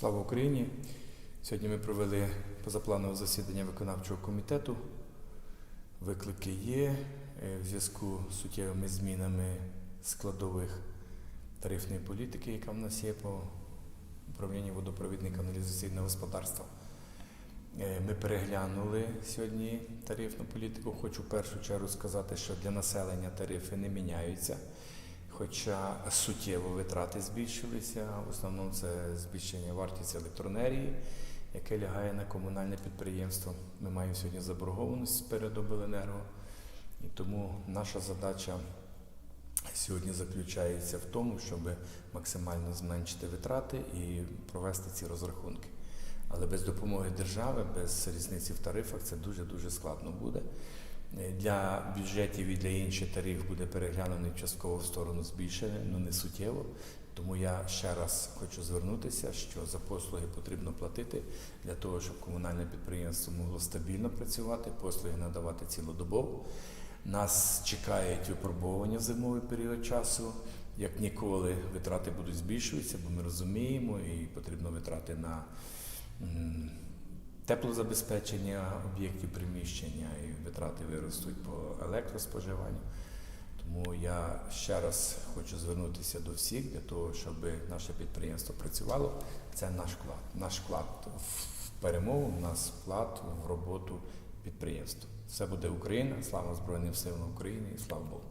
Слава Україні! Сьогодні ми провели позапланове засідання виконавчого комітету. Виклики є е, в зв'язку з суттєвими змінами складових тарифної політики, яка в нас є по управлінню водопровідного каналізаційного господарства. Е, Ми переглянули сьогодні тарифну політику. Хочу в першу чергу сказати, що для населення тарифи не міняються, хоча суттєво витрати збільшилися. В основному це збільшення вартості електроенергії, яке лягає на комунальне підприємство. Ми маємо сьогодні заборгованість перед обленерго, і тому наша задача сьогодні заключається в тому, щоб максимально зменшити витрати і провести ці розрахунки. Але без допомоги держави, без різниці в тарифах це дуже-дуже складно буде. Е, Для бюджетів і для інших тариф буде переглянений частково в сторону збільшення, але не суттєво. Тому я ще раз хочу звернутися, що за послуги потрібно платити для того, щоб комунальне підприємство могло стабільно працювати, послуги надавати цілодобово. Нас чекають випробування в зимовий період часу. Як ніколи, витрати будуть збільшуватися, бо ми розуміємо, і потрібно витрати на теплозабезпечення об'єктів приміщення, і витрати виростуть по електроспоживанню. Тому я ще раз хочу звернутися до всіх для того, щоб наше підприємство працювало. Це наш вклад. Наш вклад в перемогу, наш вклад в роботу підприємства. Все буде Україна, слава Збройним силам України і слава Богу.